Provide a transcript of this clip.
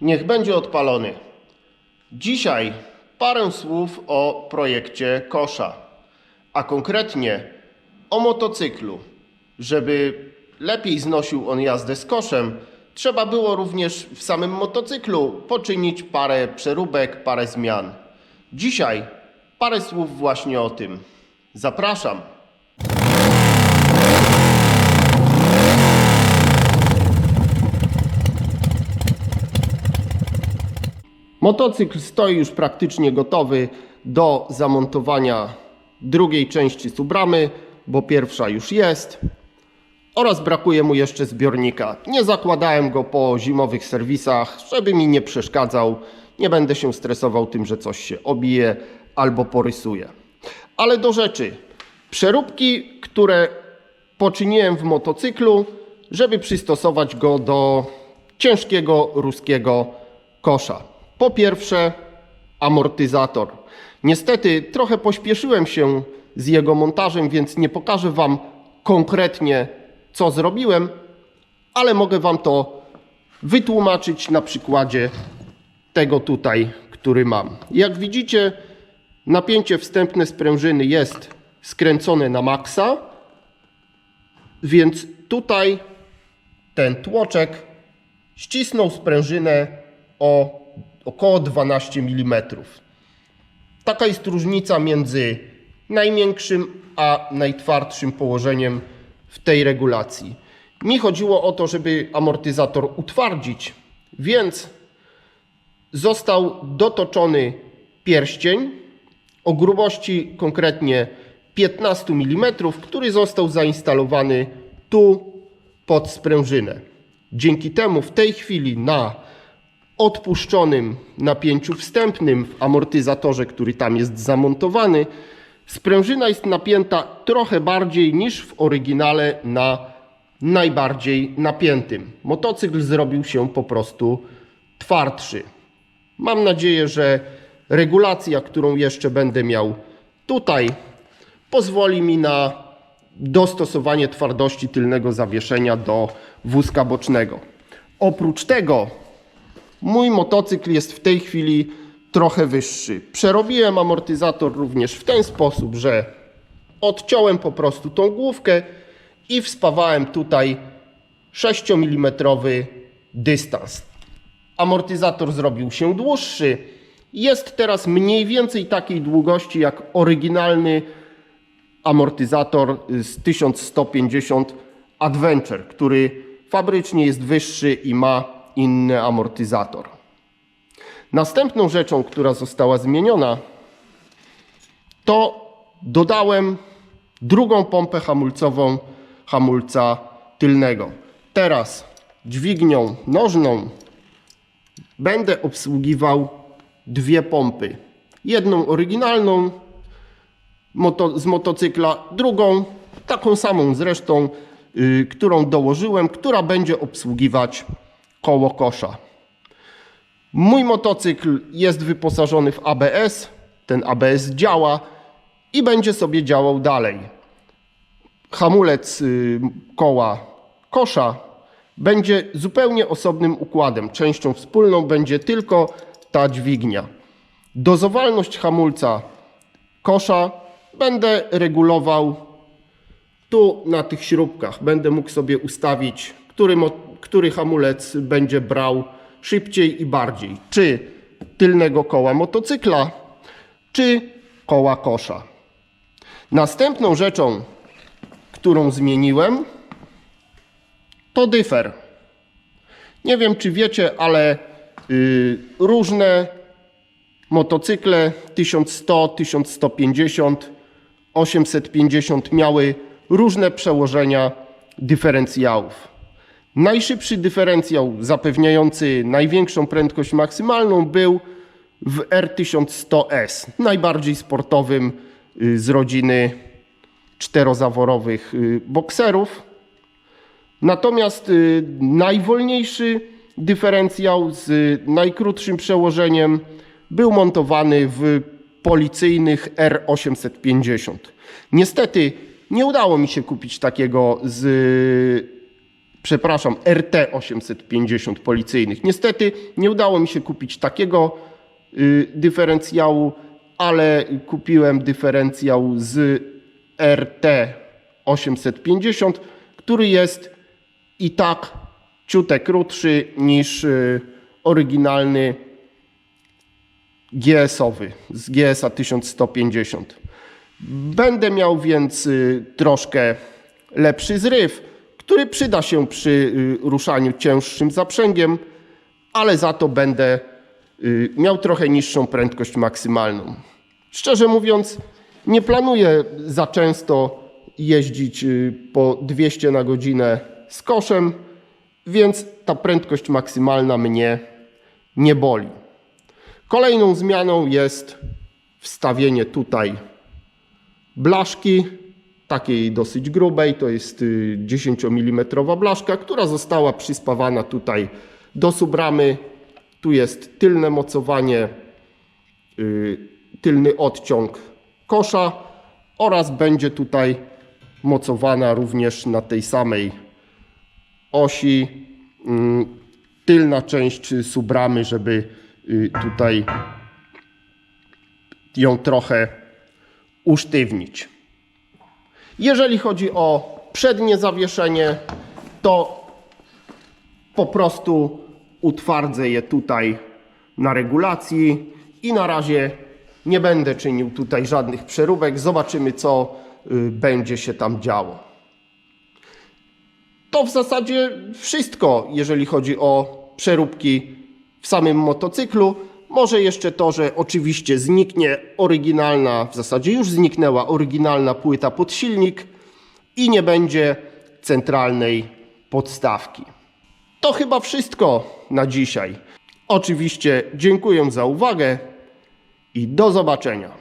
Niech będzie odpalony. Dzisiaj parę słów o projekcie Kosza, a konkretnie o motocyklu. Żeby lepiej znosił on jazdę z koszem, trzeba było również w samym motocyklu poczynić parę przeróbek, parę zmian. Dzisiaj parę słów właśnie o tym. Zapraszam. Motocykl stoi już praktycznie gotowy do zamontowania drugiej części subramy, bo pierwsza już jest. Oraz brakuje mu jeszcze zbiornika. Nie zakładałem go po zimowych serwisach, żeby mi nie przeszkadzał. Nie będę się stresował tym, że coś się obije albo porysuje. Ale do rzeczy. Przeróbki, które poczyniłem w motocyklu, żeby przystosować go do ciężkiego ruskiego kosza. Po pierwsze, amortyzator. Niestety trochę pośpieszyłem się z jego montażem, więc nie pokażę Wam konkretnie, co zrobiłem, ale mogę Wam to wytłumaczyć na przykładzie tego tutaj, który mam. Jak widzicie, napięcie wstępne sprężyny jest skręcone na maksa, więc tutaj ten tłoczek ścisnął sprężynę o około 12 mm. Taka jest różnica między najmiększym a najtwardszym położeniem w tej regulacji. Mi chodziło o to, żeby amortyzator utwardzić, więc został dotoczony pierścień o grubości konkretnie 15 mm, który został zainstalowany tu pod sprężynę. Dzięki temu w tej chwili na odpuszczonym napięciu wstępnym w amortyzatorze, który tam jest zamontowany, sprężyna jest napięta trochę bardziej niż w oryginale na najbardziej napiętym. Motocykl zrobił się po prostu twardszy. Mam nadzieję, że regulacja, którą jeszcze będę miał tutaj, pozwoli mi na dostosowanie twardości tylnego zawieszenia do wózka bocznego. Oprócz tego Mój motocykl jest w tej chwili trochę wyższy. Przerobiłem amortyzator również w ten sposób, że odciąłem po prostu tą główkę i wspawałem tutaj 6 mm dystans. Amortyzator zrobił się dłuższy. Jest teraz mniej więcej takiej długości jak oryginalny amortyzator z 1150 Adventure, który fabrycznie jest wyższy i ma inny amortyzator. Następną rzeczą, która została zmieniona, to dodałem drugą pompę hamulcową hamulca tylnego. Teraz dźwignią nożną będę obsługiwał dwie pompy. Jedną oryginalną moto, z motocykla, drugą taką samą zresztą, yy, którą dołożyłem, która będzie obsługiwać koło kosza. Mój motocykl jest wyposażony w ABS. Ten ABS działa i będzie sobie działał dalej. Hamulec y, koła kosza będzie zupełnie osobnym układem. Częścią wspólną będzie tylko ta dźwignia. Dozowalność hamulca kosza będę regulował tu na tych śrubkach. Będę mógł sobie ustawić, który, który hamulec będzie brał szybciej i bardziej. Czy tylnego koła motocykla, czy koła kosza. Następną rzeczą, którą zmieniłem, to dyfer. Nie wiem, czy wiecie, ale yy, różne motocykle 1100, 1150, 850 miały różne przełożenia dyferencjałów. Najszybszy dyferencjał zapewniający największą prędkość maksymalną był w R1100S, najbardziej sportowym y, z rodziny czterozaworowych y, bokserów. Natomiast y, najwolniejszy dyferencjał z najkrótszym przełożeniem był montowany w policyjnych R850. Niestety nie udało mi się kupić takiego z przepraszam, RT 850 policyjnych. Niestety nie udało mi się kupić takiego y, dyferencjału, ale kupiłem dyferencjał z RT 850, który jest i tak ciute krótszy niż y, oryginalny GS-owy z GS-a 1150. Będę miał więc y, troszkę lepszy zryw, który przyda się przy y, ruszaniu cięższym zaprzęgiem, ale za to będę y, miał trochę niższą prędkość maksymalną. Szczerze mówiąc, nie planuję za często jeździć y, po 200 na godzinę z koszem, więc ta prędkość maksymalna mnie nie boli. Kolejną zmianą jest wstawienie tutaj blaszki, takiej dosyć grubej, to jest y, 10 mm blaszka, która została przyspawana tutaj do subramy. Tu jest tylne mocowanie, y, tylny odciąg kosza oraz będzie tutaj mocowana również na tej samej osi mm, tylna część subramy, żeby y, tutaj ją trochę usztywnić. Jeżeli chodzi o przednie zawieszenie, to po prostu utwardzę je tutaj na regulacji i na razie nie będę czynił tutaj żadnych przeróbek. Zobaczymy, co y, będzie się tam działo. To w zasadzie wszystko, jeżeli chodzi o przeróbki w samym motocyklu. Może jeszcze to, że oczywiście zniknie oryginalna, w zasadzie już zniknęła oryginalna płyta pod silnik i nie będzie centralnej podstawki. To chyba wszystko na dzisiaj. Oczywiście dziękuję za uwagę i do zobaczenia.